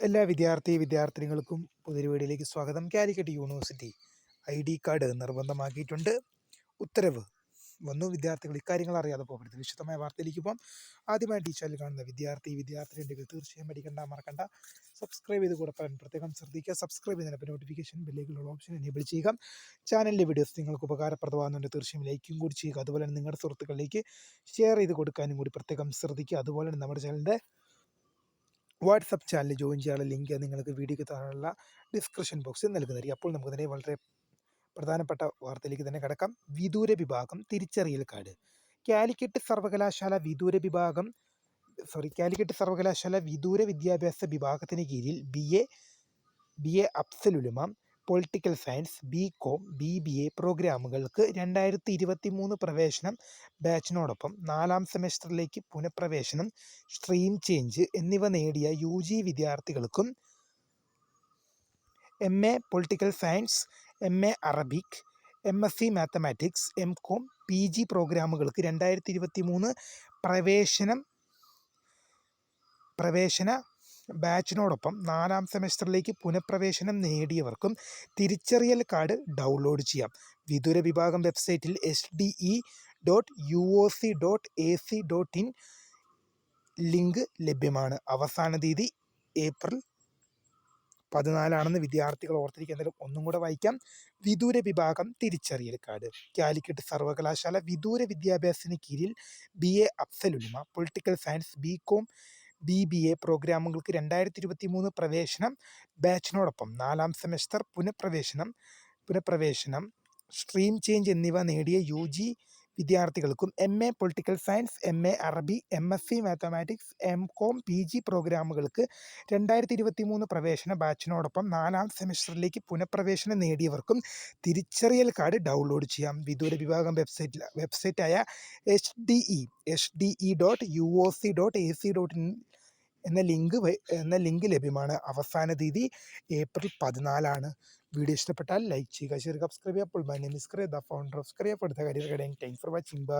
എല്ലാ വിദ്യാർത്ഥി വിദ്യാർത്ഥിനികൾക്കും പുതിയൊരു വീഡിയോയിലേക്ക് സ്വാഗതം. Calicut university I D card നിർബന്ധമാക്കിയിട്ടുണ്ട്. ഉത്തരവ്. വന്നു. വിദ്യാർത്ഥികൾ ഇക്കാര്യങ്ങൾ അറിയാതെ പോകരുത്. വിശദമായ വാർത്തയിലേക്ക് പോകാം. ആദ്യമായി ടീച്ചറിൽ കാണുന്ന വിദ്യാർത്ഥി വിദ്യാർത്ഥിനികൾ തീർച്ചയായും പഠിക്കേണ്ട മറക്കണ്ട. സബ്സ്ക്രൈബ് ചെയ്ത് കൂടെ പറയാൻ പ്രത്യേകം ശ്രദ്ധിക്കുക. സബ്സ്ക്രൈബ് ചെയ്യുന്നതിന് നോട്ടിഫിക്കേഷൻ ബില്ലേക്കുള്ള ഓപ്ഷൻ എനേബിൾ ചെയ്യുക. ചാനലിലെ വീഡിയോസ് നിങ്ങൾക്ക് ഉപകാരപ്രദമാകുന്നുണ്ട്. തീർച്ചയായും ലൈക്കും കൂടി ചെയ്യുക. അതുപോലെ തന്നെ നിങ്ങളുടെ സുഹൃത്തുക്കളിലേക്ക് ഷെയർ ചെയ്ത് കൊടുക്കാനും കൂടി പ്രത്യേകം ശ്രദ്ധിക്കുക. അതുപോലെ തന്നെ നമ്മുടെ ചാനലിന്റെ വാട്സപ്പ് ചാനൽ ജോയിൻ ചെയ്യാനുള്ള ലിങ്ക് നിങ്ങൾക്ക് വീഡിയോയ്ക്ക് താഴെയുള്ള ഡിസ്ക്രിപ്ഷൻ ബോക്സിൽ നൽകുന്നതായിരിക്കും. അപ്പോൾ നമുക്ക് തന്നെ വളരെ പ്രധാനപ്പെട്ട വാർത്തയിലേക്ക് തന്നെ കിടക്കാം. വിദൂര വിഭാഗം തിരിച്ചറിയൽ കാർഡ്. കാലിക്കറ്റ് സർവകലാശാല വിദൂര വിഭാഗം സോറി കാലിക്കറ്റ് സർവകലാശാല വിദൂര വിദ്യാഭ്യാസ വിഭാഗത്തിന് കീഴിൽ B A B A Afzal-ul-Ulama political science B com B B A പ്രോഗ്രാമുകൾക്ക് രണ്ടായിരത്തി ഇരുപത്തി മൂന്ന് പ്രവേശനം ബാച്ചിനോടൊപ്പം നാലാം സെമസ്റ്ററിലേക്ക് പുനഃപ്രവേശനം സ്ട്രീം ചേഞ്ച് എന്നിവ നേടിയ യു ജി വിദ്യാർത്ഥികൾക്കും M A political science M A Arabic M S C mathematics M com P G പ്രോഗ്രാമുകൾക്ക് രണ്ടായിരത്തി ഇരുപത്തി മൂന്ന് പ്രവേശനം പ്രവേശന ബാച്ചിനോടൊപ്പം നാലാം സെമസ്റ്ററിലേക്ക് പുനഃപ്രവേശനം നേടിയവർക്കും തിരിച്ചറിയൽ കാർഡ് ഡൗൺലോഡ് ചെയ്യാം. വിദൂര വിഭാഗം വെബ്സൈറ്റിൽ S D E dot U O C dot A C dot in link ലഭ്യമാണ്. അവസാന തീയതി ഏപ്രിൽ പതിനാലാണെന്ന് വിദ്യാർത്ഥികൾ ഓർത്തിരിക്കുന്നതിൽ ഒന്നും കൂടെ വായിക്കാം. വിദൂര വിഭാഗം തിരിച്ചറിയൽ കാർഡ്. കാലിക്കറ്റ് സർവകലാശാല വിദൂര വിദ്യാഭ്യാസത്തിന് കീഴിൽ B A Afzal-ul-Ulama political science B com B B A പ്രോഗ്രാമുകൾക്ക് രണ്ടായിരത്തി ഇരുപത്തി മൂന്ന് പ്രവേശനം ബാച്ചിനോടൊപ്പം നാലാം സെമസ്റ്റർ പുനഃപ്രവേശനം പുനഃപ്രവേശനം സ്ട്രീം ചേഞ്ച് എന്നിവ നേടിയ യു ജി വിദ്യാർത്ഥികൾക്കും M A political science M A അറബി M S C mathematics M com P G പ്രോഗ്രാമുകൾക്ക് രണ്ടായിരത്തി ഇരുപത്തി മൂന്ന് പ്രവേശന ബാച്ചിനോടൊപ്പം നാലാം സെമസ്റ്ററിലേക്ക് പുനഃപ്രവേശനം നേടിയവർക്കും തിരിച്ചറിയൽ കാർഡ് ഡൗൺലോഡ് ചെയ്യാം. വിദൂര വിഭാഗം വെബ്സൈറ്റിൽ വെബ്സൈറ്റായ H D E H D E dot U O C dot A C dot in എന്ന ലിങ്ക് എന്ന ലിങ്ക് ലഭ്യമാണ്. അവസാന തീയതി ഏപ്രിൽ പതിനാലാണ്. വീഡിയോ ഇഷ്ടപ്പെട്ടാൽ ലൈക്ക് ചെയ്യുക ഷെയർ സബ്സ്ക്രൈബ് ചെയ്യുക. അപ്പോൾ my name is the founder of thanks for watching bye